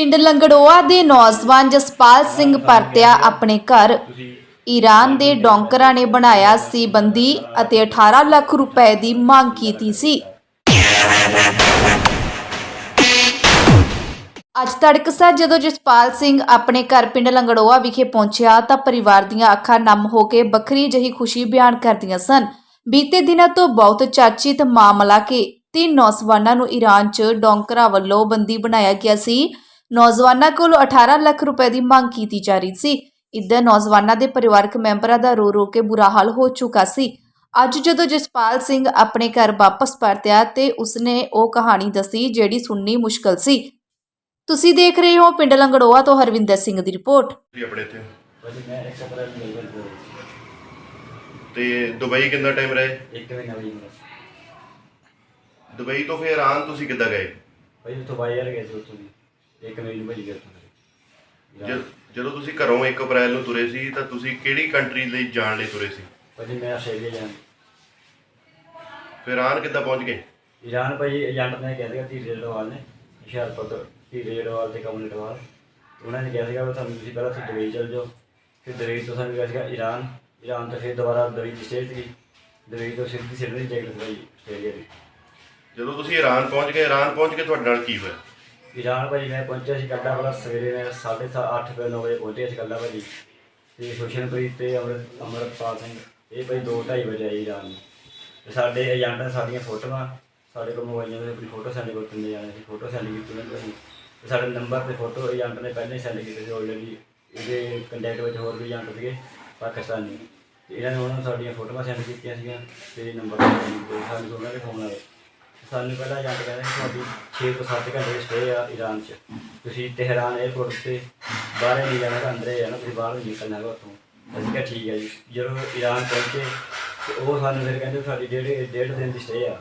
ਪਿੰਡ ਲੰਗੜੋਆ ਦੇ ਨੌਜਵਾਨ ਜਸਪਾਲ ਸਿੰਘ ਪਰਤਿਆ ਆਪਣੇ ਘਰ। ਈਰਾਨ ਦੇ ਡੌਂਕਰਾਂ ਨੇ ਬਣਾਇਆ ਸੀ ਬੰਦੀ ਅਤੇ 18 ਲੱਖ ਰੁਪਏ ਦੀ ਮੰਗ ਕੀਤੀ ਸੀ। ਅੱਜ ਤੜਕਸਾਰ ਜਦੋਂ ਜਸਪਾਲ ਸਿੰਘ ਆਪਣੇ ਘਰ ਪਿੰਡ ਲੰਗੜੋਆ ਵਿਖੇ ਪਹੁੰਚਿਆ ਤਾਂ ਪਰਿਵਾਰ ਦੀਆਂ ਅੱਖਾਂ ਨਮ ਹੋ ਕੇ ਵੱਖਰੀ ਜਹੀ ਖੁਸ਼ੀ ਬਿਆਨ ਕਰਦੀਆਂ ਸਨ। ਬੀਤੇ ਦਿਨਾਂ ਤੋਂ ਬਹੁਤ ਚਰਚਿਤ ਮਾਮਲਾ ਕਿ ਤਿੰਨ ਨੌਜਵਾਨਾਂ ਨੂੰ ਈਰਾਨ 'ਚ ਡੌਂਕਰਾਂ ਵੱਲੋਂ ਬੰਦੀ ਬਣਾਇਆ ਗਿਆ ਸੀ। ਨੌਜਵਾਨਾਂ ਕੋਲੋਂ 18 ਲੱਖ ਰੁਪਏ ਦੀ ਮੰਗ ਕੀਤੀ ਜਾ ਰਹੀ ਸੀ। ਇੱਧਰ ਨੌਜਵਾਨਾਂ ਦੇ ਪਰਿਵਾਰਕ ਮੈਂਬਰਾਂ ਦਾ ਰੋ ਰੋ ਕੇ ਬੁਰਾ ਹਾਲ ਹੋ ਚੁੱਕਾ ਸੀ। ਅੱਜ ਜਦੋਂ ਜਸਪਾਲ ਸਿੰਘ ਆਪਣੇ ਘਰ ਵਾਪਸ ਪਰਤਿਆ ਤੇ ਉਸਨੇ ਉਹ ਕਹਾਣੀ ਦੱਸੀ ਜਿਹੜੀ ਸੁਣਨੀ ਮੁਸ਼ਕਲ ਸੀ। ਤੁਸੀਂ ਦੇਖ ਰਹੇ ਹੋ ਪਿੰਡ ਲੰਗੜੋਆ ਤੋਂ ਹਰਵਿੰਦਰ ਸਿੰਘ ਦੀ ਰਿਪੋਰਟ। ਜੀ ਆਪਣੇ ਇੱਥੇ। ਭਾਜੀ ਮੈਂ ਇੱਕ ਅਪ੍ਰੈਲ ਨੂੰ ਮੇਲਬਰਨ ਤੋਂ ਤੇ ਦੁਬਈ ਕਿੰਨਾ ਟਾਈਮ ਰਹੇ? ਇੱਕ ਮਹੀਨਾ ਵਜੇ ਮੇਰਾ ਦੁਬਈ ਤੋਂ ਫਿਰ ਇਰਾਨ ਤੁਸੀਂ ਕਿੱਦਾਂ ਗਏ? ਭਾਜੀ ਉੱਥੋਂ ਬਾਈ ਯਾਰ ਗਏ ਸੀ ਉੱਥੋਂ ਦੀ ਇੱਕ ਮਹੀਨੇ ਭਾਜੀ ਉੱਥੋਂ ਜਦ- ਜਦੋਂ ਤੁਸੀਂ ਘਰੋਂ 1 ਅਪ੍ਰੈਲ ਨੂੰ ਤੁਰੇ ਸੀ ਤਾਂ ਤੁਸੀਂ ਕਿਹੜੀ ਕੰਟਰੀ ਲਈ ਜਾਣ ਲਈ ਤੁਰੇ ਸੀ? ਭਾਜੀ ਮੈਂ ਆਸਟ੍ਰੇਲੀਆ ਜਾਣ ਫਿਰ ਇਰਾਨ ਕਿੱਦਾਂ ਪਹੁੰਚ ਗਏ? ਈਰਾਨ ਭਾਜੀ ਏਜੰਟ ਨੇ ਕਹਿ ਦਿਆ ਧੀਰੇ ਲੜਵਾਲ ਨੇ ਹੁਸ਼ਿਆਰਪੁਰ ਤੋਂ। ਧੀਰੇ ਲੜਵਾਲ ਤੇ ਕਮਲ ਲੜਵਾਲ ਉਹਨਾਂ ਨੇ ਕਿਹਾ ਸੀਗਾ ਵੀ ਤੁਹਾਨੂੰ ਤੁਸੀਂ ਪਹਿਲਾਂ ਦੁਬਈ ਚਲ ਜਾਓ। ਫਿਰ ਦੁਬਈ ਤੋਂ ਸਾਨੂੰ ਕਿਹਾ ਸੀਗਾ ਈਰਾਨ। ਈਰਾਨ ਤੋਂ ਫਿਰ ਦੁਬਾਰਾ ਦੁਬਈ ਦੀ ਸਟੇਟ ਸੀ। ਦੁਬਈ ਤੋਂ ਸਿੱਧੀ ਸਿੱਧੀ ਟਿਕਟ ਭਾਈ ਆਸਟ੍ਰੇਲੀਆ ਦੀ। ਜਦੋਂ ਤੁਸੀਂ ਇਰਾਨ ਪਹੁੰਚ ਗਏ ਇਰਾਨ ਪਹੁੰਚ ਕੇ ਤੁਹਾਡੇ ਨਾਲ ਕੀ ਹੋਇਆ? ਈਰਾਨ ਭਾਜੀ, ਮੈਂ ਪਹੁੰਚਿਆ ਸੀ ਕੱਲਾ ਵਾਲਾ ਸਵੇਰੇ, ਮੈਂ 8:30 ਵਜੇ 9 ਵਜੇ ਪਹੁੰਚਿਆ ਸੀ ਕੱਲਾ ਭਾਜੀ। ਤੇ ਹੁਸ਼ਨਪ੍ਰੀਤ ਤੇ ਅਮਰ, ਅਮਰਪਾਲ ਸਿੰਘ, ਇਹ ਭਾਈ 2:30 ਵਜੇ ਆਏ ਈਰਾਨ ਨੂੰ। ਤੇ ਸਾਡੇ ਏਜੰਟਾਂ ਨੇ ਸਾਡੀਆਂ ਫੋਟੋਆਂ, ਸਾਡੇ ਕੋਲ ਮੋਬਾਈਲਾਂ ਦੇ ਆਪਣੀ ਫੋਟੋ ਸੈਂਡ ਕਰ ਦਿੰਦੇ ਜਾਣੇ ਸੀ ਫੋਟੋ ਸੈਂਡ ਕੀਤੀ ਉਹਨਾਂ ਨੇ ਤੇ ਸਾਡੇ ਨੰਬਰ ਤੇ ਫੋਟੋ ਏਜੰਟ ਨੇ ਪਹਿਲਾਂ ਹੀ ਸੈਂਡ ਕੀਤੇ ਸੀ ਆਲਰੇਡੀ ਇਹਦੇ ਕੰਟੈਕਟ ਵਿੱਚ ਹੋਰ ਵੀ ਏਜੰਟ ਸੀਗੇ, ਪਾਕਿਸਤਾਨੀ। ਤੇ ਇਹਨਾਂ ਨੇ ਉਹਨਾਂ ਨੂੰ ਸਾਡੀਆਂ ਫੋਟੋਆਂ ਸੈਂਡ ਕੀਤੀਆਂ ਸੀਗੀਆਂ, ਤੇ ਨੰਬਰ ਤੇ ਸਾਨੂੰ ਉਹਨਾਂ ਦੇ ਫੋਨ ਆਏ ਸਾਨੂੰ ਪਹਿਲਾਂ ਏਜੰਟ ਕਹਿੰਦੇ ਕਿ ਤੁਹਾਡੀ 6 ਤੋਂ 7 ਘੰਟੇ ਦੀ ਸਟੇ ਆ ਈਰਾਨ 'ਚ। ਤੁਸੀਂ ਤਹਿਰਾਨ 에ਅਰਪੋਰਟ ਤੇ ਬਾਹਰ ਨਹੀਂ ਜਾਣਾ ਤਾਂ ਅੰਦਰੇ ਜਾਣਾ, ਤੁਸੀਂ ਬਾਹਰ ਨਹੀਂ ਨਿਕਲਣਾ ਹੈਗਾ ਉੱਥੋਂ ਅਸੀਂ ਕਿਹਾ ਠੀਕ ਹੈ ਜੀ। ਜਦੋਂ ਈਰਾਨ ਪਹੁੰਚੇ, ਤੇ ਉਹ ਸਾਨੂੰ ਫਿਰ ਕਹਿੰਦੇ ਤੁਹਾਡੀ ਡੇਢ ਡੇਢ ਦਿਨ ਦੀ ਸਟੇ ਆ।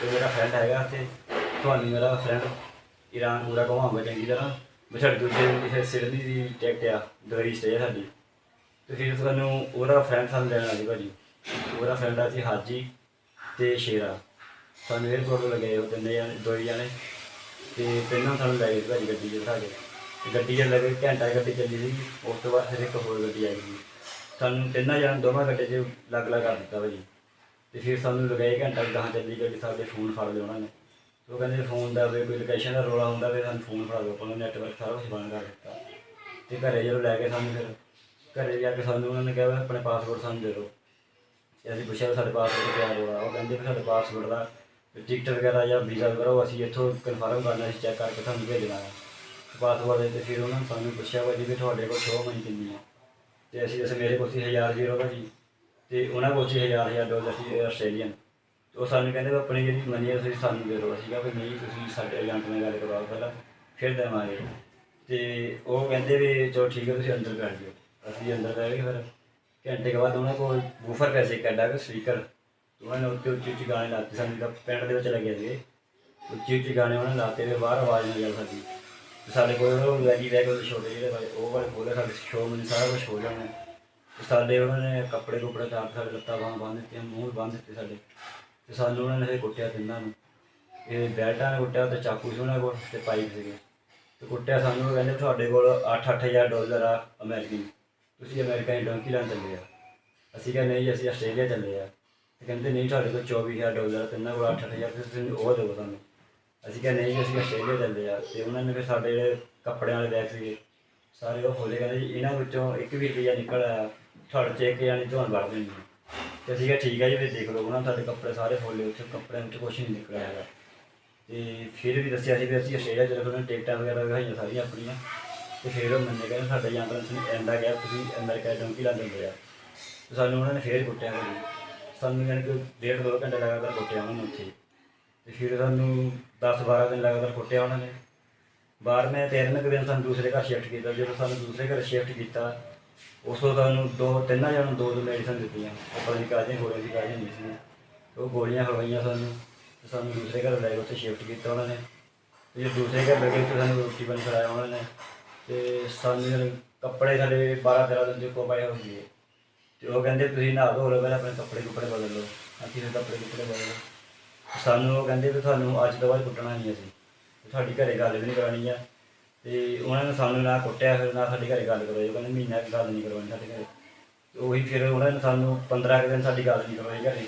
ਤੇ ਮੇਰਾ ਫਰੈਂਡ ਹੈਗਾ ਤੇ ਤੁਹਾਨੂੰ ਮੇਰਾ ਫਰੈਂਡ ਈਰਾਨ ਪੂਰਾ ਘੁਮਾਉਂਗਾ ਚੰਗੀ ਤਰ੍ਹਾਂ। ਮੈਂ ਦੂਜੇ ਦਿਨ ਦੀ ਫਿਰ ਸਿਡਨੀ ਦੀ ਟਿਕਟ ਆ ਦੁਬਈ ਸਟੇ ਆ ਸਾਡੀ। ਤੇ ਫਿਰ ਤੁਹਾਨੂੰ ਉਹਦਾ ਫਰੈਂਡ ਸਾਨੂੰ ਲੈਣ ਆ ਆਲੀ ਭਾਜੀ। ਉਹਦਾ ਫਰੈਂਡ ਆ ਸੀ ਹਾਜੀ ਤੇ ਸ਼ੇਰਾ। ਸਾਨੂੰ 에어ਪੋਰਟ ਤੋਂ ਲਗਾਏ ਉਹ ਤਿੰਨੇ ਜਾਣੇ, ਦੋ ਹੀ ਜਾਣੇ। ਤੇ ਤਿੰਨਾਂ ਸਾਨੂੰ ਲੈ ਗਏ ਭਾਜੀ ਗੱਡੀ 'ਚ ਬਿਠਾ ਕੇ ਤੇ ਗੱਡੀ 'ਚ ਲੱਗੇ ਘੰਟਾ ਗੱਡੀ ਚੱਲੀ ਸੀ ਉਸ ਤੋਂ ਬਾਅਦ ਫਿਰ ਇੱਕ ਹੋਰ ਗੱਡੀ ਆ ਗਈ ਸਾਨੂੰ ਤਿੰਨਾਂ ਜਾਣੇ ਦੋਵਾਂ ਗੱਡੀ 'ਚ ਅਲੱਗ ਅਲੱਗ ਕਰ ਦਿੱਤਾ ਭਾਜੀ। ਤੇ ਫਿਰ ਸਾਨੂੰ ਲਗਾਏ ਘੰਟਾ ਗਾਹਾਂ ਚੱਲੀ ਗੱਡੀ ਸਾਡੇ ਫੋਨ ਫੜ ਲਏ ਉਹਨਾਂ ਨੇ। ਉਹ ਕਹਿੰਦੇ ਫੋਨ ਦਾ ਵੀ ਕੋਈ ਲੋਕੇਸ਼ਨ ਦਾ ਰੋਲਾ ਹੁੰਦਾ ਵੀ ਸਾਨੂੰ ਫੋਨ ਫੜਾ ਦਿਓ, ਆਪਾਂ ਨੂੰ ਨੈਟਵਰਕ ਸਾਰਾ ਕੁਝ ਬੰਦ ਕਰ ਦਿੱਤਾ। ਤੇ ਘਰੇ ਜਦੋਂ ਲੈ ਕੇ ਸਾਨੂੰ ਫਿਰ, ਘਰੇ ਜਾ ਕੇ ਸਾਨੂੰ ਉਹਨਾਂ ਨੇ ਕਿਹਾ ਵੀ ਆਪਣੇ ਪਾਸਪੋਰਟ ਸਾਨੂੰ ਦੇ ਦਿਓ। ਤੇ ਅਸੀਂ ਪੁੱਛਿਆ ਵੀ ਸਾਡੇ ਪਾਸਪੋਰਟ ਕਿਆ ਹੋਇਆ? ਉਹ ਕਹਿੰਦੇ ਵੀ ਸਾਡੇ ਪਾਸਪੋਰਟ ਦਾ ਟਿਕਟ ਵਗੈਰਾ ਜਾਂ ਵੀਜ਼ਾ ਵਗੈਰਾ ਉਹ ਅਸੀਂ ਇੱਥੋਂ ਕਨਫਰਮ ਕਰਨਾ ਸੀ ਚੈੱਕ ਕਰਕੇ ਤੁਹਾਨੂੰ ਭੇਜਣਾ ਹੈ ਪਾਸਪੋਰਟ ਦੇ ਤੇ ਫਿਰ ਉਹਨਾਂ ਨੇ ਸਾਨੂੰ ਪੁੱਛਿਆ ਭਾਜੀ ਵੀ ਤੁਹਾਡੇ ਕੋਲ ਸ਼ੋਅ ਮਨੀ ਕਿੰਨੀ ਹੈ ਤੇ ਅਸੀਂ ਅਸੀਂ ਮੇਰੇ ਕੋਲ ਸੀ 1000 ਜ਼ੀਰੋ ਭਾਜੀ ਤੇ ਉਹਨਾਂ ਕੋਲ ਸੀ 1000 1000 ਡਾਲਰ ਸੀ ਆਸਟ੍ਰੇਲੀਅਨ। ਤੇ ਉਹ ਸਾਨੂੰ ਕਹਿੰਦੇ ਵੀ ਆਪਣੀ ਜਿਹੜੀ ਮਨੀ ਹੈ ਤੁਸੀਂ ਸਾਨੂੰ ਦੇ ਦਿਓ। ਅਸੀਂ ਕਿਹਾ ਵੀ ਨਹੀਂ, ਤੁਸੀਂ ਸਾਡੇ ਏਜੰਟ ਨਾਲ ਗੱਲ ਕਰਵਾਓ ਪਹਿਲਾਂ, ਫਿਰ ਦੇਵਾਂਗੇ। ਤੇ ਉਹ ਕਹਿੰਦੇ ਵੀ ਚਲੋ ਠੀਕ ਹੈ ਤੁਸੀਂ ਅੰਦਰ ਬੈਠ ਜਾਓ। ਅਸੀਂ ਅੰਦਰ ਬਹਿ ਗਏ ਫਿਰ। ਘੰਟੇ ਕੇ ਬਾਅਦ ਉਹਨਾਂ ਕੋਲ ਬੂਫਰ ਪੈਸੇ ਕੱਢਾ ਕੇ ਸਪੀਕਰ। ਉਹਨਾਂ ਨੇ ਉੱਤੇ ਉੱਚੀ ਉੱਚੀ ਗਾਣੇ ਲਾਤੇ ਸਾਨੂੰ ਤਾਂ ਪਿੰਡ ਦੇ ਵਿੱਚ ਲੱਗੇ ਸੀਗੇ ਉੱਚੀ ਉੱਚੀ ਗਾਣੇ ਉਹਨਾਂ ਨੇ ਲਾਤੇ ਤੇ ਬਾਹਰ ਆਵਾਜ਼ ਨਹੀਂ ਆ ਸਕਦੀ ਤੇ ਸਾਡੇ ਕੋਲ ਉਹ ਲੈਗੀ ਰਹਿ ਗਏ ਛੋਟੇ ਜਿਹੜੇ ਵਾਲੇ, ਉਹ ਵਾਲੇ ਖੋਲੇ ਸਾਡੇ ਸ਼ੋਅ ਮੈਨੂੰ ਸਾਰਾ ਕੁਝ ਹੋ ਜਾਣਾ। ਤੇ ਸਾਡੇ ਉਹਨਾਂ ਨੇ ਕੱਪੜੇ ਕੁਪੜੇ ਚਾਰ ਸਾਡੇ ਲੱਤਾਂ ਬਾਹਾਂ ਬੰਨ੍ਹ ਦਿੱਤੀਆਂ, ਮੂੰਹ ਬੰਨ੍ਹ ਦਿੱਤੇ ਸਾਡੇ। ਤੇ ਸਾਨੂੰ ਉਹਨਾਂ ਨੇ ਫਿਰ ਕੁੱਟਿਆ ਤਿੰਨਾਂ ਨੂੰ। ਇਹ ਬੈਲਟਾਂ ਨੇ ਕੁੱਟਿਆ ਤੇ ਚਾਕੂ ਸੀ ਉਹਨਾਂ ਕੋਲ ਤੇ ਪਾਈਪ ਸੀਗੇ। ਤੇ ਕੁੱਟਿਆ ਸਾਨੂੰ, ਉਹ ਕਹਿੰਦੇ ਤੁਹਾਡੇ ਕੋਲ 8-8000 ਡਾਲਰ ਆ ਅਮਰੀਕਨ। ਤੁਸੀਂ ਅਮਰੀਕਾ ਦੀ ਡੋਂਕੀ ਲੈਣ ਚੱਲੇ ਆ। ਅਸੀਂ ਕਹਿੰਦੇ ਨਹੀਂ ਅਸੀਂ ਆਸਟ੍ਰੇਲੀਆ ਚੱਲੇ ਆ। ਤੇ ਕਹਿੰਦੇ ਨਹੀਂ ਤੁਹਾਡੇ ਕੋਲ 24000 ਡਾਲਰ ਆ, ਇਹਨਾਂ ਕੋਲ 8-8000 ਤੇ ਤੁਸੀਂ ਉਹ ਦਿਓ ਸਾਨੂੰ। ਅਸੀਂ ਕਹਿੰਦੇ ਨਹੀਂ ਜੀ ਅਸੀਂ ਆਸਟ੍ਰੇਲੀਆ ਚੱਲੇ ਆ। ਤੇ ਉਹਨਾਂ ਨੇ ਫਿਰ ਸਾਡੇ ਜਿਹੜੇ ਕੱਪੜਿਆਂ ਵਾਲੇ ਬੈਗ ਸੀਗੇ ਸਾਰੇ ਉਹ ਖੋਲੇ ਕਹਿੰਦੇ ਜੀ ਇਹਨਾਂ ਵਿੱਚੋਂ ਇੱਕ ਵੀ ਰੁਪਈਆ ਨਿਕਲ ਆਇਆ ਤੁਹਾਡੇ ਚ ਇੱਕ ਜਾਨੀ ਤੁਹਾਨੂੰ ਵੜ ਦੇਣੀ ਹੈ। ਤੇ ਅਸੀਂ ਕਿਹਾ ਠੀਕ ਹੈ ਜੀ ਫਿਰ ਦੇਖ ਲਓ ਉਹਨਾਂ ਨੇ ਸਾਡੇ ਕੱਪੜੇ ਸਾਰੇ ਖੋਲੇ ਉੱਥੇ ਕੱਪੜਿਆਂ ਵਿੱਚ ਕੁਝ ਨਹੀਂ ਨਿਕਲਿਆ ਹੈਗਾ। ਤੇ ਫਿਰ ਵੀ ਦੱਸਿਆ ਸੀ ਵੀ ਅਸੀਂ ਆਸਟ੍ਰੇਲੀਆ ਚਲੇ ਉਹਨਾਂ ਨੇ ਟਿਕਟਾਂ ਵਗੈਰਾ ਵਿਖਾਈਆਂ ਸਾਰੀਆਂ ਆਪਣੀਆਂ ਤੇ ਫਿਰ ਉਹ ਮੰਨੇ ਕਹਿੰਦੇ ਸਾਡੇ ਜਾਂ ਤਾਂ ਤੁਸੀਂ ਐਂਦਾ ਗਿਆ ਤੁਸੀਂ ਅਮਰੀਕਾ ਡੋਂਕੀ ਲਾ ਦਿੰਦੇ ਆ। ਤੇ ਸਾਨੂੰ ਉਹਨਾਂ ਨੇ ਫੇਰ ਕੁੱਟਿਆ ਫਿਰ। ਸਾਨੂੰ ਯਾਨੀ ਕਿ ਡੇਢ ਦੋ ਘੰਟੇ ਲਗਾਤਾਰ ਕੁੱਟਿਆ ਉਹਨਾਂ ਨੇ ਉੱਥੇ। ਤੇ ਫਿਰ ਸਾਨੂੰ 10 12 ਦਿਨ ਲਗਾਤਾਰ ਕੁੱਟਿਆ ਉਹਨਾਂ ਨੇ। ਬਾਹਰ ਮੈਂ ਤਿੰਨ ਕੁ ਦਿਨ ਸਾਨੂੰ ਦੂਸਰੇ ਘਰ ਸ਼ਿਫਟ ਕੀਤਾ। ਜਦੋਂ ਸਾਨੂੰ ਦੂਸਰੇ ਘਰ ਸ਼ਿਫਟ ਕੀਤਾ, ਉਸ ਤੋਂ ਸਾਨੂੰ ਦੋ, ਤਿੰਨਾਂ ਜਣਾਂ ਨੂੰ ਦੋ ਦੋ ਮੈਡੀਸਨ ਦਿੱਤੀਆਂ। ਉਹ ਪਤਾ ਨਹੀਂ ਕਾਹਦੀਆਂ ਗੋਲੀਆਂ ਸੀ, ਕਾਹਦੀਆਂ ਨਹੀਂ ਸੀ ਉਹ ਗੋਲੀਆਂ ਖਵਾਈਆਂ ਸਾਨੂੰ ਤੇ ਸਾਨੂੰ ਦੂਸਰੇ ਘਰ ਲੈ ਗਏ ਉੱਥੇ ਸ਼ਿਫਟ ਕੀਤਾ ਉਹਨਾਂ ਨੇ। ਤੇ ਜੇ ਦੂਸਰੇ ਘਰ ਲੈ ਗਏ ਉੱਥੇ ਸਾਨੂੰ ਰੋਟੀ ਪਾਣੀ ਖਿਲਾਇਆ ਉਹਨਾਂ ਨੇ। ਤੇ ਸਾਨੂੰ ਜਿਹੜੇ ਕੱਪੜੇ ਸਾਡੇ 12 13 ਦਿਨ ਦੇ ਕੋ ਹੋ ਗਏ ਤੇ ਉਹ ਕਹਿੰਦੇ ਤੁਸੀਂ ਨਹਾ ਧੋ ਲਓ, ਪਹਿਲਾਂ ਆਪਣੇ ਕੱਪੜੇ ਕੁੱਪੜੇ ਬਦਲ ਲਓ, ਅਸੀਂ ਫਿਰ ਕੱਪੜੇ ਕੁੱਪੜੇ ਬਦਲ ਲਏ ਸਾਨੂੰ ਉਹ ਕਹਿੰਦੇ ਵੀ ਤੁਹਾਨੂੰ ਅੱਜ ਤੋਂ ਬਾਅਦ ਕੁੱਟਣਾ ਨਹੀਂ ਅਸੀਂ ਤੁਹਾਡੀ ਘਰੇ ਗੱਲ ਵੀ ਨਹੀਂ ਕਰਾਉਣੀ ਆ। ਤੇ ਉਹਨਾਂ ਨੇ ਸਾਨੂੰ ਨਾ ਕੁੱਟਿਆ, ਫਿਰ ਨਾ ਸਾਡੇ ਘਰੇ ਗੱਲ ਕਰਵਾਈ, ਉਹ ਕਹਿੰਦੇ ਮਹੀਨਾ ਗੱਲ ਨਹੀਂ ਕਰਵਾਉਣੀ ਸਾਡੇ ਘਰੇ। ਉਹੀ ਫਿਰ ਉਹਨਾਂ ਨੇ ਸਾਨੂੰ 15 ਕੁ ਦਿਨ ਸਾਡੀ ਗੱਲ ਨਹੀਂ ਕਰਵਾਈ ਘਰੇ।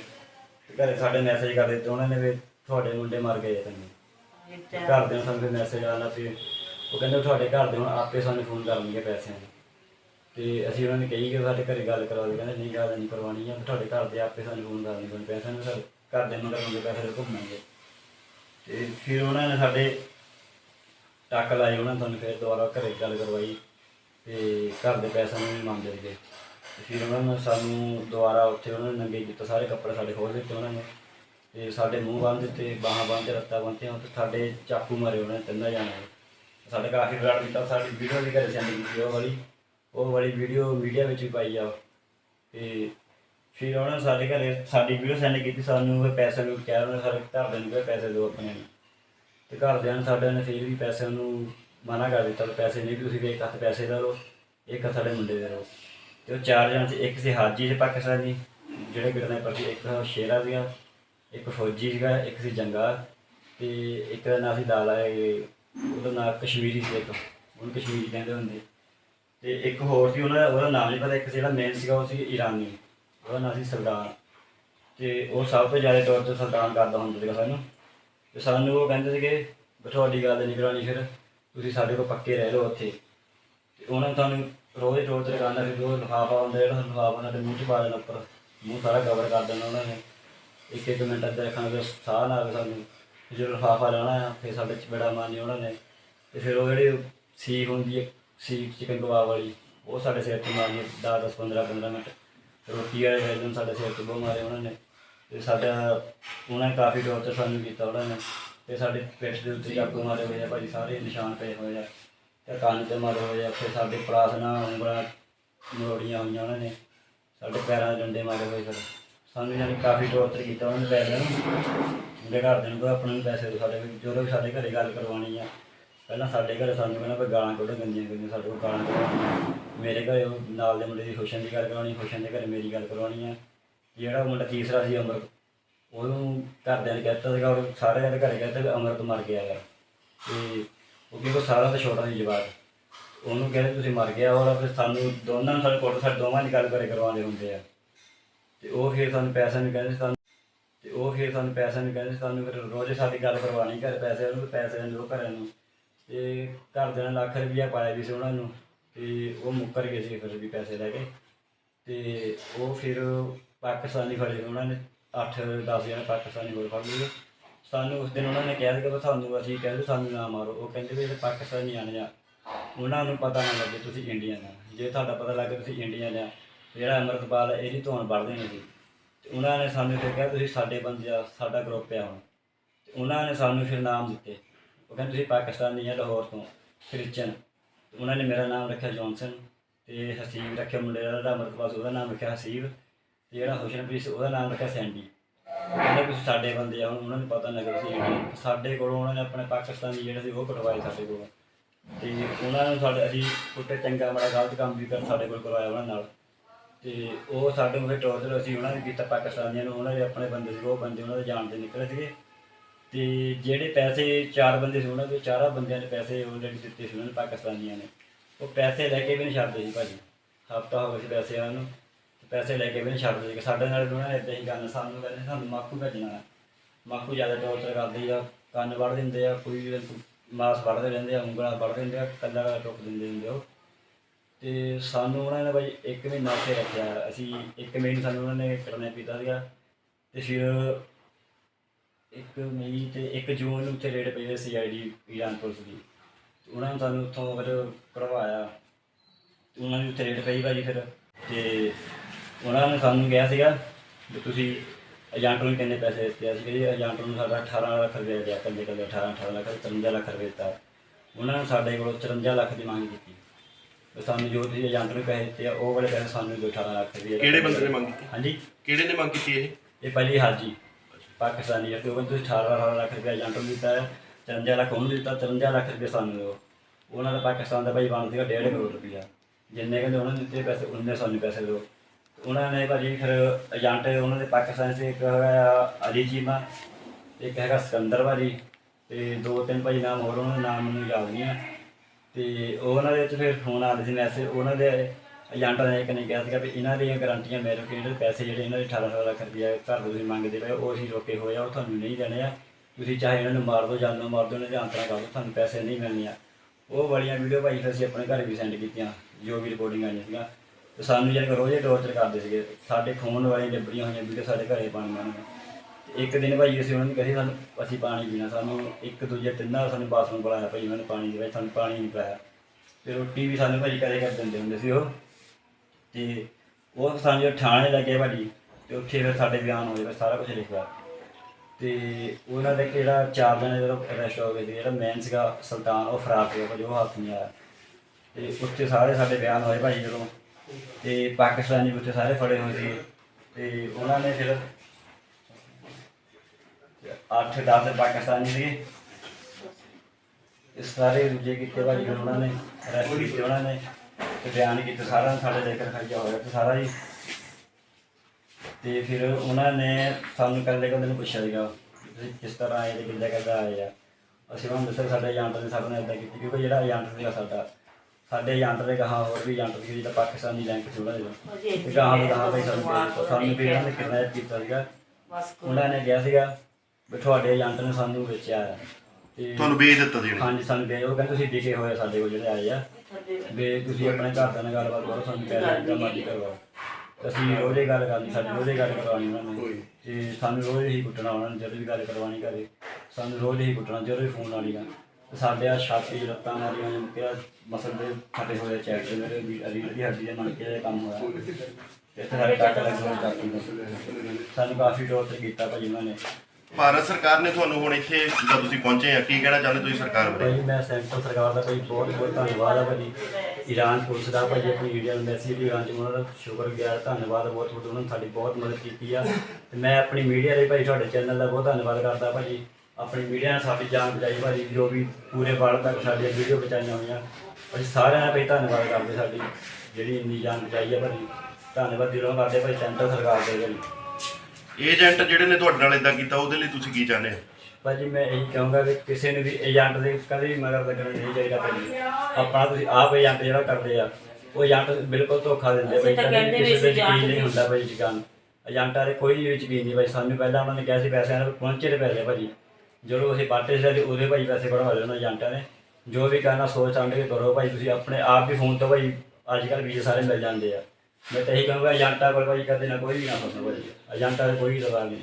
ਤੇ ਘਰੇ ਸਾਡੇ ਮੈਸੇਜ ਕਰ ਦਿੱਤੇ ਉਹਨਾਂ ਨੇ ਵੀ ਤੁਹਾਡੇ ਮੁੰਡੇ ਮਰ ਗਏ ਆ ਤੈਨੂੰ। ਤੇ ਘਰ ਦੇ ਸਾਨੂੰ ਮੈਸੇਜ ਆਇਆ ਫਿਰ ਉਹ ਕਹਿੰਦੇ ਤੁਹਾਡੇ ਘਰ ਦੇ ਹੁਣ ਆਪੇ ਸਾਨੂੰ ਫੋਨ ਕਰਨਗੇ ਪੈਸਿਆਂ ਦੇ। ਤੇ ਅਸੀਂ ਉਹਨਾਂ ਨੇ ਕਹੀ ਕਿ ਸਾਡੇ ਘਰੇ ਗੱਲ ਕਰਵਾ ਦੇ ਕਹਿੰਦੇ ਨਹੀਂ, ਗੱਲ ਨਹੀਂ ਕਰਵਾਉਣੀ ਆ, ਤੁਹਾਡੇ ਘਰ ਦੇ ਆਪੇ ਸਾਨੂੰ ਫੋਨ ਕਰਨਗੇ ਪੈਸਿਆਂ ਦੇ ਸਾਡੇ ਘਰ ਦੇ ਮਗਰ ਮੰਗੇ ਪੈਸੇ ਦੇ ਘੁੰਮਾਂਗੇ ਤੇ ਫਿਰ ਉਹਨਾਂ ਨੇ ਸਾਡੇ ਟੱਕ ਲਾਈ ਉਹਨਾਂ ਨੇ ਤੁਹਾਨੂੰ ਫਿਰ ਦੁਬਾਰਾ ਘਰੇ ਗੱਲ ਕਰਵਾਈ ਤੇ ਘਰ ਦੇ ਪੈਸਿਆਂ ਨੂੰ ਵੀ ਮੰਗ ਲਏ। ਤੇ ਫਿਰ ਉਹਨਾਂ ਨੇ ਸਾਨੂੰ ਦੁਬਾਰਾ ਉੱਥੇ ਉਹਨਾਂ ਨੇ ਨੰਗੇ ਕੀਤਾ ਸਾਰੇ ਕੱਪੜੇ ਸਾਡੇ ਖੋਲ ਦਿੱਤੇ ਉਹਨਾਂ ਨੇ ਤੇ ਸਾਡੇ ਮੂੰਹ ਬੰਨ੍ਹ ਦਿੱਤੇ, ਬਾਹਾਂ ਬੰਨ੍ਹ ਤੇ ਰੱਤਾ ਬੰਨ੍ਹ ਤੇ ਸਾਡੇ ਚਾਕੂ ਮਾਰੇ ਉਹਨਾਂ ਨੇ ਤਿੰਨਾਂ ਜਾਣੇ ਸਾਡੇ ਕਾਫੀ ਫਰਾਡ ਦਿੱਤਾ, ਸਾਡੀ ਵੀਡੀਓ ਵੀ ਘਰੇ ਸੈਂਡ ਕੀਤੀ ਉਹ ਵਾਲੀ। ਉਹ ਵਾਲੀ ਵੀਡੀਓ ਮੀਡੀਆ ਵਿੱਚ ਵੀ ਪਾਈ ਆ। ਤੇ ਫਿਰ ਉਹਨਾਂ ਨੇ ਸਾਡੇ ਘਰੇ, ਸਾਡੀ ਵੀਡੀਓ ਸੈਂਡ ਕੀਤੀ, ਸਾਨੂੰ ਉਹ ਪੈਸੇ ਨੂੰ ਕਹਿ ਉਹਨਾਂ ਨੇ ਸਾਰੇ ਘਰ ਨੂੰ ਕਿਹਾ ਪੈਸੇ ਦਿਓ ਆਪਣੇ ਨੂੰ। ਤੇ ਘਰਦਿਆਂ ਨੇ ਸਾਡੇ ਨੇ ਫਿਰ ਵੀ ਪੈਸੇ ਨੂੰ ਮਨਾ ਕਰ ਦਿੱਤਾ ਵੀ ਪੈਸੇ ਨਹੀਂ ਵੀ ਤੁਸੀਂ ਵੀ ਇੱਕ ਹੱਥ ਪੈਸੇ ਦਾ ਲਓ, ਇੱਕ ਹੱਥ ਸਾਡੇ ਮੁੰਡੇ ਦੇ ਲਓ। ਤੇ ਉਹ ਚਾਰ ਜਣ ਸੀ, ਇੱਕ ਸੀ ਹਾਜੀ ਸੀ ਪਾਕਿਸਤਾਨੀ, ਜਿਹੜੇ ਕਿਡਨੈਪਰ ਸੀ ਇੱਕ ਸ਼ੇਰਾ ਸੀਗਾ, ਇੱਕ ਫੌਜੀ ਸੀਗਾ, ਇੱਕ ਸੀ ਜੰਗਾ ਤੇ ਇੱਕ ਦਾ ਨਾਂ ਸੀ ਲਾਲਾ ਇਹ ਉਹਦਾ ਨਾਂ ਕਸ਼ਮੀਰੀ ਸੀ ਇੱਕ, ਉਹਨੂੰ ਕਸ਼ਮੀਰੀ ਕਹਿੰਦੇ ਹੁੰਦੇ। ਤੇ ਇੱਕ ਹੋਰ ਸੀ ਉਹਨਾਂ ਉਹਦਾ ਨਾਮ ਨਹੀਂ ਪਤਾ, ਇੱਕ ਜਿਹੜਾ ਮੇਨ ਸੀਗਾ, ਉਹ ਸੀ ਈਰਾਨੀ ਉਹਦਾ ਨਾਂ ਸੀ ਸਰਦਾਰ। ਤੇ ਉਹ ਸਭ ਤੋਂ ਜ਼ਿਆਦਾ ਤੌਰ ਤੇ ਸਰਦਾਰ ਕਰਦਾ ਹੁੰਦਾ ਸੀਗਾ ਸਾਨੂੰ। ਤੇ ਸਾਨੂੰ ਉਹ ਕਹਿੰਦੇ ਸੀਗੇ, ਵੀ ਤੁਹਾਡੀ ਗੱਲ ਨਹੀਂ ਕਰਾਉਣੀ ਫਿਰ, ਤੁਸੀਂ ਸਾਡੇ ਕੋਲ ਪੱਕੇ ਰਹਿ ਲਓ ਉੱਥੇ। ਤੇ ਉਹਨਾਂ ਨੇ ਤੁਹਾਨੂੰ ਰੋਜ਼ ਟੋਰ ਤੇ ਕਹਿੰਦਾ ਸੀ ਉਹ ਲਿਫਾਫਾ ਹੁੰਦਾ ਜਿਹੜਾ ਲਿਫਾਫਾ ਉਹਨਾਂ ਦੇ ਮੂੰਹ 'ਚ ਪਾ ਦੇਣਾ ਉੱਪਰ। ਮੂੰਹ ਸਾਰਾ ਕਵਰ ਕਰ ਦੇਣਾ ਉਹਨਾਂ ਨੇ। ਇੱਕ ਇੱਕ ਮਿੰਟ ਅੱਧਾ ਰੱਖਾਂਗੇ ਸਾਹ ਨਾ ਆਵੇ ਸਾਨੂੰ। ਜਦੋਂ ਲਿਫਾਫਾ ਲੈਣਾ ਆ, ਫਿਰ ਸਾਡੇ ਚ ਬੜਾ ਮਾਰਨੀ ਉਹਨਾਂ ਨੇ। ਤੇ ਫਿਰ ਉਹ ਜਿਹੜੀ ਸੀਖ ਹੁੰਦੀ ਹੈ ਸੀਖ ਚਿਕਨ ਕਬਾਬ ਵਾਲੀ। ਉਹ ਸਾਡੇ ਸਿਰ ਤੇ ਮਾਰੀ 10 10 15 15 ਮਿੰਟ। ਰੋਟੀ ਵਾਲੇ ਵੈਲਨ ਸਾਡੇ ਸਿਰ ਤੇ ਬਹੁਤ ਮਾਰੇ ਉਹਨਾਂ ਨੇ, ਤੇ ਸਾਡਾ, ਉਹਨਾਂ ਨੇ ਕਾਫੀ ਟੌਰਚਰ ਸਾਨੂੰ ਕੀਤਾ ਉਹਨਾਂ ਨੇ। ਤੇ ਸਾਡੇ ਪਿੱਠ ਦੇ ਉੱਤੇ ਚਾਕੂ ਮਾਰੇ ਹੋਏ ਆ ਭਾਜੀ ਸਾਰੇ ਨਿਸ਼ਾਨ ਪਏ ਹੋਏ ਆ। ਤੇ ਕੰਨ ਤੇ ਮਾਰੇ ਹੋਏ ਆ, ਫਿਰ ਸਾਡੇ ਪ੍ਰਾਸਨਾ ਉਂਗਲਾਂ ਮਰੋੜੀਆਂ ਹੋਈਆਂ ਉਹਨਾਂ ਨੇ। ਸਾਡੇ ਪੈਰਾਂ ਦੇ ਡੰਡੇ ਮਾਰੇ ਹੋਏ ਫਿਰ। ਸਾਨੂੰ ਜਾਨੀ ਕਾਫੀ ਟੌਰਚਰ ਕੀਤਾ, ਉਹਨਾਂ ਨੇ ਪੈਰਾਂ ਨੂੰ ਮੇਰੇ ਘਰ ਦੇ ਨੂੰ ਆਪਣੇ ਪੈਸੇ ਦਿਓ, ਸਾਡੇ ਜਦੋਂ ਵੀ ਸਾਡੇ ਘਰੇ ਗੱਲ ਕਰਵਾਉਣੀ ਆ ਪਹਿਲਾਂ ਸਾਡੇ ਘਰੇ ਸਾਨੂੰ ਕਹਿੰਦਾ ਕੋਈ ਗਾਲਾਂ ਕੱਢੋ ਗੰਦੀਆਂ ਗੰਦੀਆਂ ਸਾਡੇ ਕੋਲ ਗਾਲਾਂ ਕਰਵਾਉਣੀਆਂ ਮੇਰੇ ਘਰੇ ਉਹ ਨਾਲ ਦੇ ਮੁੰਡੇ ਦੀ ਖੁਸ਼ਨ ਦੀ ਗੱਲ ਕਰਵਾਉਣੀ ਖੁਸ਼ਨ ਦੇ ਘਰੇ ਮੇਰੀ ਗੱਲ ਕਰਵਾਉਣੀ ਆ। ਜਿਹੜਾ ਮੁੰਡਾ ਤੀਸਰਾ ਸੀ ਅਮਰ, ਉਹਨੂੰ ਘਰਦਿਆਂ ਨੇ ਕਹਿਤਾ ਸੀਗਾ ਔਰ ਸਾਰਿਆਂ ਦੇ ਘਰੇ ਕਹਿਤਾ ਵੀ ਅਮਰਤ ਮਰ ਗਿਆ ਯਾਰ। ਤੇ ਉਹ ਕਿਉਂਕਿ ਸਾਰਾ ਤੋਂ ਛੋਟਾ ਸੀ ਜਵਾਬ ਉਹਨੂੰ ਕਹਿੰਦੇ ਤੁਸੀਂ ਮਰ ਗਿਆ ਔਰ ਫਿਰ ਸਾਨੂੰ ਦੋਨਾਂ ਨੂੰ ਸਾਡੇ ਕੋਲ ਸਾਡੇ ਦੋਵਾਂ ਦੀ ਗੱਲ ਕਰੇ ਕਰਵਾਉਂਦੇ ਹੁੰਦੇ ਆ। ਤੇ ਉਹ ਫਿਰ ਸਾਨੂੰ ਪੈਸਾ ਨਹੀਂ ਕਹਿੰਦੇ ਸਾਨੂੰ, ਤੇ ਉਹ ਫਿਰ ਸਾਨੂੰ ਪੈਸਾ ਨਹੀਂ ਕਹਿੰਦੇ ਸਾਨੂੰ, ਫਿਰ ਰੋਜ਼ ਸਾਡੀ ਗੱਲ ਕਰਵਾਉਣੀ ਘਰ ਪੈਸੇ ਉਹਨੂੰ ਪੈਸੇ ਨੂੰ ਘਰਾਂ ਨੂੰ। ਤੇ ਘਰਦਿਆਂ ਨੇ ਲੱਖ ਰੁਪਈਆ ਪਾਇਆ ਵੀ ਸੀ ਉਹਨਾਂ ਨੂੰ ਤੇ ਉਹ ਮੁੱਕਰ ਗਏ ਸੀ ਫਿਰ ਵੀ ਪੈਸੇ ਲੈ ਕੇ। ਤੇ ਉਹ ਫਿਰ ਪਾਕਿਸਤਾਨੀ ਫੜੇ ਉਹਨਾਂ ਨੇ 8 10 ਜਣੇ ਪਾਕਿਸਤਾਨੀ ਹੋਰ ਫੜ ਲਏ। ਸਾਨੂੰ ਉਸ ਦਿਨ ਉਹਨਾਂ ਨੇ ਕਿਹਾ ਸੀਗਾ ਵੀ ਤੁਹਾਨੂੰ ਅਸੀਂ ਕਹਿੰਦੇ ਸਾਨੂੰ ਨਾ ਮਾਰੋ। ਉਹ ਕਹਿੰਦੇ ਵੀ ਇਹ ਪਾਕਿਸਤਾਨੀ ਆਣੇ ਆ। ਉਹਨਾਂ ਨੂੰ ਪਤਾ ਨਾ ਲੱਗੇ ਤੁਸੀਂ ਇੰਡੀਅਨ ਆ। ਜੇ ਤੁਹਾਡਾ ਪਤਾ ਲੱਗੇ ਤੁਸੀਂ ਇੰਡੀਅਨ ਆ ਜਿਹੜਾ ਅੰਮ੍ਰਿਤਪਾਲ ਹੈ, ਇਹਦੀ ਧੌਣ ਵੱਢਦੇ ਨੇ ਸੀ ਤੇ ਉਹਨਾਂ ਨੇ ਸਾਨੂੰ ਫਿਰ ਕਿਹਾ ਤੁਸੀਂ ਸਾਡੇ ਬੰਦੇ ਆ ਸਾਡਾ ਗਰੁੱਪ ਆ ਹੁਣ। ਤੇ ਉਹਨਾਂ ਨੇ ਸਾਨੂੰ ਫਿਰ ਨਾਮ ਦਿੱਤੇ। ਉਹ ਕਹਿੰਦੇ ਤੁਸੀਂ ਪਾਕਿਸਤਾਨੀ ਆ, ਲਾਹੌਰ ਤੋਂ, ਕ੍ਰਿਸਚਨ। ਉਹਨਾਂ ਨੇ ਮੇਰਾ ਨਾਮ ਰੱਖਿਆ ਜੌਨਸਨ ਤੇ ਹਸੀਬ ਰੱਖਿਆ ਮੁੰਡੇ ਦਾ ਜਿਹੜਾ ਅੰਮ੍ਰਿਤਪਾਲ ਉਹਦਾ ਨਾਮ ਰੱਖਿਆ ਹਸੀਬ ਤੇ ਜਿਹੜਾ ਹੁਸ਼ਨਪ੍ਰੀਤ ਸੀ ਉਹਦਾ ਨਾਮ ਰੱਖਿਆ ਸੈਂਡੀ। ਉਹ ਕਹਿੰਦੇ ਤੁਸੀਂ ਸਾਡੇ ਬੰਦੇ ਆ, ਹੁਣ ਉਹਨਾਂ ਨੂੰ ਪਤਾ ਨਾ ਕਿ ਤੁਸੀਂ ਸਾਡੇ ਕੋਲੋਂ ਉਹਨਾਂ ਨੇ ਆਪਣੇ ਪਾਕਿਸਤਾਨੀ ਜਿਹੜੇ ਸੀ ਉਹ ਕਟਵਾਏ ਸਾਡੇ ਕੋਲ। ਤੇ ਉਹਨਾਂ ਨੂੰ ਸਾਡੇ ਅਸੀਂ ਕੁੱਟੇ ਚੰਗਾ ਮਾੜਾ ਗਲਤ ਕੰਮ ਵੀ ਕਰ ਸਾਡੇ ਕੋਲ ਕਰਵਾਇਆ ਉਹਨਾਂ ਨਾਲ। ਤੇ ਉਹ ਸਾਡੇ ਨੂੰ ਫਿਰ ਟੌਰਚਰ ਅਸੀਂ ਉਹਨਾਂ ਨੇ ਕੀਤਾ ਪਾਕਿਸਤਾਨੀਆਂ ਨੂੰ, ਉਹਨਾਂ ਦੇ ਆਪਣੇ ਬੰਦੇ ਸੀ, ਉਹ ਬੰਦੇ ਉਹਨਾਂ ਦੇ ਜਾਣ ਦੇ ਨਿਕਲੇ ਸੀਗੇ। ਤੇ ਜਿਹੜੇ ਪੈਸੇ ਚਾਰ ਬੰਦੇ ਸੀ ਉਹਨਾਂ ਦੇ, ਚਾਰਾਂ ਬੰਦਿਆਂ ਨੇ ਪੈਸੇ ਆਲਰੇਡੀ ਦਿੱਤੇ ਸੀ ਉਹਨਾਂ ਨੇ, ਪਾਕਿਸਤਾਨੀਆਂ ਨੇ। ਉਹ ਪੈਸੇ ਲੈ ਕੇ ਵੀ ਨਹੀਂ ਛੱਡਦੇ ਸੀ ਭਾਜੀ। ਹਫਤਾ ਹੋ ਗਿਆ ਸੀ ਪੈਸੇ ਉਹਨਾਂ ਨੂੰ ਪੈਸੇ ਲੈ ਕੇ ਵੀ ਨਹੀਂ ਛੱਡਦੇ ਸੀ ਸਾਡੇ ਨਾਲ ਵੀ ਉਹਨਾਂ ਨੇ ਇਦਾਂ ਹੀ ਗੱਲ, ਸਾਨੂੰ ਕਹਿੰਦੇ, ਸਾਨੂੰ ਮਾਕੂ ਭੇਜਣਾ ਮਾਕੂ ਜ਼ਿਆਦਾ ਟੌਰਚਰ ਕਰਦੇ ਆ, ਕੰਨ ਵੜ ਦਿੰਦੇ ਆ, ਕੋਈ ਮਾਸ ਵੜਦੇ ਰਹਿੰਦੇ ਆ, ਉਂਗਲਾਂ ਵੜ ਦਿੰਦੇ ਆ, ਕੱਲਾ ਕੱਲਾ ਟੁੱਕ ਦਿੰਦੇ ਹੁੰਦੇ ਉਹ। ਤੇ ਸਾਨੂੰ ਉਹਨਾਂ ਨੇ ਬਾਈ ਇੱਕ ਮਹੀਨਾ ਉੱਥੇ ਰੱਖਿਆ। ਅਸੀਂ ਇੱਕ ਮਹੀਨੇ ਸਾਨੂੰ ਉਹਨਾਂ ਨੇ ਕਰਨੇ ਪੀਤਾ ਸੀਗਾ। ਤੇ ਫਿਰ ਇੱਕ ਮਈ ਤੇ 1 ਜੂਨ ਨੂੰ ਉੱਥੇ ਰੇਡ ਪਈ ਸੀ ਆਈਡੀ ਈਰਾਨ ਪੁਲਿਸ ਦੀ। ਤੇ ਉਹਨਾਂ ਨੇ ਸਾਨੂੰ ਉੱਥੋਂ ਫਿਰ ਕਢਵਾਇਆ ਤੇ ਉਹਨਾਂ ਦੀ ਉੱਥੇ ਰੇਡ ਪਈ ਭਾਜੀ ਫਿਰ। ਤੇ ਉਹਨਾਂ ਨੇ ਸਾਨੂੰ ਕਿਹਾ ਸੀਗਾ ਵੀ ਤੁਸੀਂ ਏਜੰਟ ਨੂੰ ਕਿੰਨੇ ਪੈਸੇ ਦਿੱਤੇ ਅਸੀਂ ਕਹਿੰਦੇ ਏਜੰਟ ਨੂੰ ਸਾਡਾ 18 ਲੱਖ ਰੁਪਏ ਦਿਆ ਕੱਲੇ ਕੱਲੇ 18 18 ਲੱਖ 53 ਲੱਖ ਰੁਪਏ ਦਿੱਤਾ। ਉਹਨਾਂ ਨੇ ਸਾਡੇ ਕੋਲੋਂ 54 ਲੱਖ ਦੀ ਮੰਗ ਕੀਤੀ। ਸਾਨੂੰ ਜੋ ਤੁਸੀਂ ਏਜੰਟ ਨੂੰ ਪੈਸੇ ਦਿੱਤੇ ਆ ਉਹ ਵਾਲੇ ਪੈਸੇ ਸਾਨੂੰ ਦਿਓ 18 ਲੱਖ ਰੁਪਏ। ਕਿਹੜੇ ਬੰਦੇ ਨੇ ਮੰਗ ਕੀਤੀ? ਹਾਂਜੀ। ਕਿਹੜੇ ਨੇ ਮੰਗ ਕੀਤੀ ਇਹ? ਇਹ ਪਹਿਲੀ ਹਾਜੀ। ਪਾਕਿਸਤਾਨੀ ਹੈ ਤੇ ਉਹ ਕਹਿੰਦੇ ਤੁਸੀਂ 18 18 ਲੱਖ ਰੁਪਏ ਏਜੰਟ ਨੂੰ ਦਿੱਤਾ ਹੈ 53 ਲੱਖ ਉਹਨੂੰ ਦਿੱਤਾ 53 ਲੱਖ ਰੁਪਏ ਸਾਨੂੰ ਦਿਓ। ਉਹਨਾਂ ਦਾ ਪਾਕਿਸਤਾਨ ਦਾ ਭਾਈ ਬਣ ਸੀਗਾ 1.5 ਕਰੋੜ ਰੁਪਇਆ। ਜਿੰਨੇ ਕਹਿੰਦੇ ਉਹਨਾਂ ਨੇ ਦਿੱਤੇ ਪੈਸੇ, ਉਹਨੇ ਸਾਨੂੰ ਪੈਸੇ ਦਿਓ। ਤੇ ਉਹਨਾਂ ਨੇ ਭਾਜੀ ਫਿਰ ਏਜੰਟ ਉਹਨਾਂ ਦੇ ਪਾਕਿਸਤਾਨ 'ਚ ਇੱਕ ਹੈਗਾ ਅਲੀ ਚੀਮਾ ਇੱਕ ਹੈਗਾ ਸਿਕੰਦਰ ਭਾਜੀ, ਤੇ ਦੋ ਤਿੰਨ ਭਾਈ ਨਾਮ ਹੋਰ ਉਹਨਾਂ ਦੇ ਨਾਮ ਮੈਨੂੰ ਯਾਦ ਨਹੀਂ ਆ। ਤੇ ਉਹਨਾਂ ਦੇ ਵਿੱਚ ਫਿਰ ਫੋਨ ਆਉਂਦੇ ਸੀ ਮੈਸੇਜ ਉਹਨਾਂ ਦੇ ਏਜੰਟਾਂ ਨੇ ਇੱਕ ਨੇ ਕਿਹਾ ਸੀਗਾ ਵੀ ਇਹਨਾਂ ਦੀਆਂ ਗਾਰੰਟੀਆਂ ਮੇਰੇ ਕੋਲ ਜਿਹੜੇ ਪੈਸੇ ਜਿਹੜੇ ਇਹਨਾਂ ਦੇ 18 ਲੱਖ ਰੁਪਇਆ ਘਰ ਦੇ ਤੁਸੀਂ ਮੰਗਦੇ ਪਏ, ਉਹ ਅਸੀਂ ਰੋਕੇ ਹੋਏ ਆ, ਉਹ ਤੁਹਾਨੂੰ ਨਹੀਂ ਦੇਣੇ ਆ। ਤੁਸੀਂ ਚਾਹੇ ਇਹਨਾਂ ਨੂੰ ਮਾਰ ਦਿਓ, ਜਾਨੋਂ ਮਾਰ ਦਿਓ ਇਹਨਾਂ ਦੇ ਅੰਤਰਾ ਕਰ ਦਿਓ, ਤੁਹਾਨੂੰ ਪੈਸੇ ਨਹੀਂ ਮਿਲਣੇ ਆ। ਉਹ ਵਾਲੀਆਂ ਵੀਡੀਓ ਭਾਈ ਫਿਰ ਅਸੀਂ ਆਪਣੇ ਘਰ ਵੀ ਸੈਂਡ ਕੀਤੀਆਂ, ਜੋ ਵੀ ਰਿਕਾਰਡਿੰਗ ਆਈਆਂ ਸੀਗੀਆਂ। ਤੇ ਸਾਨੂੰ ਯਾਰ ਰੋਜ਼ ਟੌਰਚਰ ਕਰਦੇ ਸੀਗੇ, ਸਾਡੇ ਫੋਨ ਵਾਲੀਆਂ ਡੱਬੜੀਆਂ ਹੋਈਆਂ ਵੀਡੀਓ ਸਾਡੇ ਘਰੇ ਪਾਣੀ ਉਹਨਾਂ ਤੇ ਇੱਕ ਦਿਨ ਭਾਈ ਅਸੀਂ ਉਹਨਾਂ ਨੂੰ ਕਹੀ ਸਾਨੂੰ, ਅਸੀਂ ਪਾਣੀ ਪੀਣਾ, ਸਾਨੂੰ ਇੱਕ ਦੂਜੇ ਤਿੰਨਾਂ ਸਾਨੂੰ ਬਾਥਰੂਮ ਬੁਲਾਇਆ ਭਾਈ, ਉਹਨਾਂ ਨੇ ਪਾਣੀ ਦੇ ਵਿੱਚ, ਸਾਨੂੰ ਪਾਣੀ ਨਹੀਂ ਪਾਇਆ ਤੇ ਰੋਟੀ ਵੀ ਸਾਨੂੰ ਭਾਈ ਕਦੇ ਕਰ ਦਿੰਦੇ ਹੁੰਦੇ ਸੀ ਉਹ। ਤੇ ਉਹ ਸਾਨੂੰ ਜਦੋਂ ਥਾਣੇ ਲੈ ਲੱਗੇ ਭਾਜੀ, ਤੇ ਉੱਥੇ ਫਿਰ ਸਾਡੇ ਬਿਆਨ ਹੋਏ ਫਿਰ ਸਾਰਾ ਕੁਝ ਲਿਖਿਆ। ਤੇ ਉਹਨਾਂ ਦੇ ਜਿਹੜਾ ਚਾਰ ਜਣੇ ਜਦੋਂ ਅਰੈਸਟ ਹੋ ਗਏ ਸੀ ਜਿਹੜਾ ਮੇਨ ਸੀਗਾ ਸੁਲਤਾਨ, ਉਹ ਫਰਾਰ ਹੋ ਗਿਆ ਜੋ ਹੱਥ ਨਹੀਂ ਆਇਆ। ਤੇ ਉੱਥੇ ਸਾਰੇ ਸਾਡੇ ਬਿਆਨ ਹੋਏ ਭਾਜੀ ਜਦੋਂ, ਤੇ ਪਾਕਿਸਤਾਨੀ ਉੱਥੇ ਸਾਰੇ ਫੜੇ ਹੋਏ ਸੀ। ਤੇ ਉਹਨਾਂ ਨੇ ਫਿਰ 8-10 ਪਾਕਿਸਤਾਨੀ ਸੀਗੇ। ਇਸ ਸਾਰੇ ਦੂਜੇ ਕੀਤੇ ਭਾਜੀ ਫਿਰ ਉਹਨਾਂ ਨੇ ਅਰੈਸਟ ਕੀਤੇ ਉਹਨਾਂ ਨੇ। ਤੇ ਬਿਆਨ ਕੀਤੇ ਸਾਰਾ ਸਾਡੇ ਲੈ ਕੇ ਰਖਾਇਆ ਹੋਇਆ ਤੇ ਸਾਰਾ ਹੀ ਤੇ ਫਿਰ ਉਹਨਾਂ ਨੇ ਸਾਨੂੰ ਕੱਲੇ ਕੱਲੇ ਨੂੰ ਪੁੱਛਿਆ ਸੀਗਾ ਤੁਸੀਂ ਕਿਸ ਤਰ੍ਹਾਂ ਆਏ ਤੇ ਕਿੱਦਾਂ ਕਿੱਦਾਂ ਆਏ ਆ। ਅਸੀਂ ਉਹਨਾਂ ਨੂੰ ਦੱਸਿਆ ਸਾਡੇ ਏਜੰਟ ਨੇ ਸਾਡੇ ਨਾਲ ਇਦਾਂ ਕੀਤੀ ਕਿਉਂਕਿ ਜਿਹੜਾ ਏਜੰਟ ਸੀਗਾ ਸਾਡਾ ਸਾਡੇ ਏਜੰਟ ਦੇ ਕਹਾ ਹੋਰ ਵੀ ਏਜੰਟ ਸੀ ਜਿਹੜਾ ਪਾਕਿਸਤਾਨੀ ਲਿੰਕ ਉਹਨਾਂ ਦੇ। ਤੇ ਕਹਾ ਵੀ ਕਹਾ ਸਾਨੂੰ। ਸਾਨੂੰ ਵੀ ਉਹਨਾਂ ਨੇ ਕਿਡਨੈਪ ਕੀਤਾ ਸੀਗਾ। ਉਹਨਾਂ ਨੇ ਕਿਹਾ ਸੀਗਾ ਵੀ ਤੁਹਾਡੇ ਏਜੰਟ ਨੇ ਸਾਨੂੰ ਵੇਚਿਆ ਹੈ ਤੇ ਤੁਹਾਨੂੰ ਵੇਚ ਦਿੱਤਾ ਸੀ ਉਹਨੇ? ਹਾਂਜੀ ਸਾਨੂੰ ਦੇ ਉਹ ਕਹਿੰਦੇ ਤੁਸੀਂ ਵਿਕੇ ਹੋਏ ਆ ਸਾਡੇ ਕੋਲ ਜਿਹੜੇ ਆਏ ਆ। ਵੀ ਤੁਸੀਂ ਆਪਣੇ ਘਰ ਨਾਲ ਗੱਲਬਾਤ ਕਰੋ ਸਾਨੂੰ ਪੈਸੇ ਜਿੱਦਾਂ ਮਰਜ਼ੀ ਕਰਵਾਓ। ਤੇ ਅਸੀਂ ਰੋਜ਼ੇ ਗੱਲ ਕਰਨੀ ਸਾਡੀ ਰੋਜ਼ੇ ਗੱਲ ਕਰਵਾਉਣੀ ਉਹਨਾਂ ਨੇ। ਤੇ ਸਾਨੂੰ ਰੋਜ਼ ਹੀ ਕੁੱਟਣਾ ਉਹਨਾਂ ਨੇ ਜਦੋਂ ਵੀ ਗੱਲ ਕਰਵਾਉਣੀ ਘਰੇ ਸਾਨੂੰ ਰੋਜ਼ ਹੀ ਕੁੱਟਣਾ ਜਦੋਂ ਵੀ ਫੋਨ ਆਲੀਆਂ ਤੇ ਸਾਡੇ ਆ ਛਾਤੀ ਲੱਤਾਂ ਮਾਰੀਆਂ ਜਿਵੇਂ ਕਿ ਮਸਲ ਦੇ ਫਟੇ ਹੋਏ ਚੈੱਕ ਤੇ ਮੇਰੇ ਵੀ ਅਲੀ ਦੀ ਹੱਡੀ ਦੇ ਮਣਕੇ ਦਾ ਕੰਮ ਹੋਇਆ। ਤੇ ਇੱਥੇ ਸਾਡੇ ਟੱਕ ਲੱਗ ਹੋਏ ਚਾਕੂ ਦੇ ਸਾਨੂੰ ਕਾਫੀ ਟੌਰਚਰ ਕੀਤਾ ਭਾਜੀ ਉਹਨਾਂ ਨੇ। ਭਾਰਤ ਸਰਕਾਰ ਨੇ ਤੁਹਾਨੂੰ ਹੁਣ ਇੱਥੇ ਜਦੋਂ ਤੁਸੀਂ ਪਹੁੰਚੇ ਆ, ਕੀ ਕਹਿਣਾ ਚਾਹੁੰਦੇ ਤੁਸੀਂ ਸਰਕਾਰ ਬਾਰੇ? ਭਾਈ, ਮੈਂ ਸੈਂਟਰ ਸਰਕਾਰ ਦਾ ਭਾਈ ਬਹੁਤ ਬਹੁਤ ਧੰਨਵਾਦ ਆ ਭਾਜੀ ਈਰਾਨ ਪੁਲਿਸ ਦਾ ਭਾਜੀ ਆਪਣੀ ਇੰਡੀਆ ਐਮਬੈਸੀ ਦੀ ਈਰਾਨ ਚ, ਉਹਨਾਂ ਦਾ ਸ਼ੁਕਰਗੁਜ਼ਾਰ ਧੰਨਵਾਦ ਬਹੁਤ ਬਹੁਤ ਉਹਨਾਂ ਨੇ ਸਾਡੀ ਬਹੁਤ ਮਦਦ ਕੀਤੀ ਆ। ਤੇ ਮੈਂ ਆਪਣੀ ਮੀਡੀਆ ਦੇ ਭਾਈ, ਤੁਹਾਡੇ ਚੈਨਲ ਦਾ ਬਹੁਤ ਧੰਨਵਾਦ ਕਰਦਾ ਭਾਜੀ ਆਪਣੀ ਮੀਡੀਆ ਨੇ ਸਾਡੀ ਜਾਨ ਬਚਾਈ ਭਾਜੀ ਜੋ ਵੀ ਪੂਰੇ ਵਰਲਡ ਤੱਕ ਸਾਡੀਆਂ ਵੀਡੀਓ ਪਹੁੰਚਾਈਆਂ ਹੋਈਆਂ। ਅਸੀਂ ਸਾਰਿਆਂ ਦਾ ਭਾਈ ਧੰਨਵਾਦ ਕਰਦੇ ਸਾਡੀ, ਜਿਹੜੀ ਇੰਨੀ ਜਾਨ ਬਚਾਈ ਆ ਭਾਜੀ ਧੰਨਵਾਦ ਦਿਲੋਂ ਕਰਦੇ ਭਾਈ, ਸੈਂਟਰ ਸਰਕਾਰ ਦੇ ਭਾਜੀ ਏਜੰਟ ਜਿਹੜੇ ਨੇ ਤੁਹਾਡੇ ਨਾਲ ਇਦਾਂ ਕੀਤਾ ਉਹਦੇ ਲਈ ਤੁਸੀਂ ਕੀ ਚਾਹੁੰਦੇ ਹੋ? ਭਾਜੀ ਮੈਂ ਇਹੀ ਕਹੂੰਗਾ ਕਿ ਕਿਸੇ ਨੂੰ ਵੀ ਏਜੰਟ ਦੇ ਕਦੇ ਵੀ ਮਗਰ ਲੱਗਣਾ ਨਹੀਂ ਚਾਹੀਦਾ ਭਾਜੀ। ਆਪਣਾ ਤੁਸੀਂ ਆਪ ਏਜੰਟ ਜਿਹੜਾ ਕਰਦੇ ਆ ਉਹ ਏਜੰਟ ਬਿਲਕੁਲ ਧੋਖਾ ਦਿੰਦੇ ਭਾਈ ਤਾਂ ਕਦੇ ਕਹਿੰਦੇ ਵੀ ਵੀ ਕਿਸੇ ਤੇ ਯਕੀਨ ਜਾਂਚ ਨਹੀਂ। ਹੁੰਦਾ ਭਾਈ ਯਕੀਨ ਏਜੰਟਾਂ ਦੇ ਕੋਈ ਵੀ ਯਕੀਨ ਨਹੀਂ ਭਾਈ ਸਾਨੂੰ ਪਹਿਲਾਂ ਉਹਨਾਂ ਨੇ ਕਿਹਾ ਸੀ ਪੈਸੇ ਕੋਲ ਪਹੁੰਚੇ ਨੇ ਪੈਸੇ ਭਾਜੀ। ਜਦੋਂ ਅਸੀਂ ਬਾਟੇ ਸੀ ਉਹਦੇ ਭਾਈ ਪੈਸੇ ਕਢਵਾ ਲਏ ਉਹਨਾਂ ਏਜੰਟਾਂ ਨੇ। ਜੋ ਵੀ ਕਰਨਾ ਸੋਚ ਕੇ ਕਰੋ ਭਾਈ ਤੁਸੀਂ ਆਪਣੇ ਆਪ ਵੀ ਫੋਨ ਤੋਂ ਭਾਈ ਅੱਜ ਕੱਲ੍ਹ ਵੀਜ਼ੇ ਸਾਰੇ ਮਿਲ ਜਾਂਦੇ ਆ। ਮੈਂ ਤਾਂ ਇਹੀ ਕਹੂੰਗਾ, ਏਜੰਟਾਂ ਕੋਲ ਭਾਈ ਕਦੇ ਨਾ ਕੋਈ ਵੀ ਨਾ ਫਸੋ ਭਾਜੀ ਏਜੰਟਾਂ ਦਾ ਕੋਈ ਦਬਾਅ ਨਹੀਂ।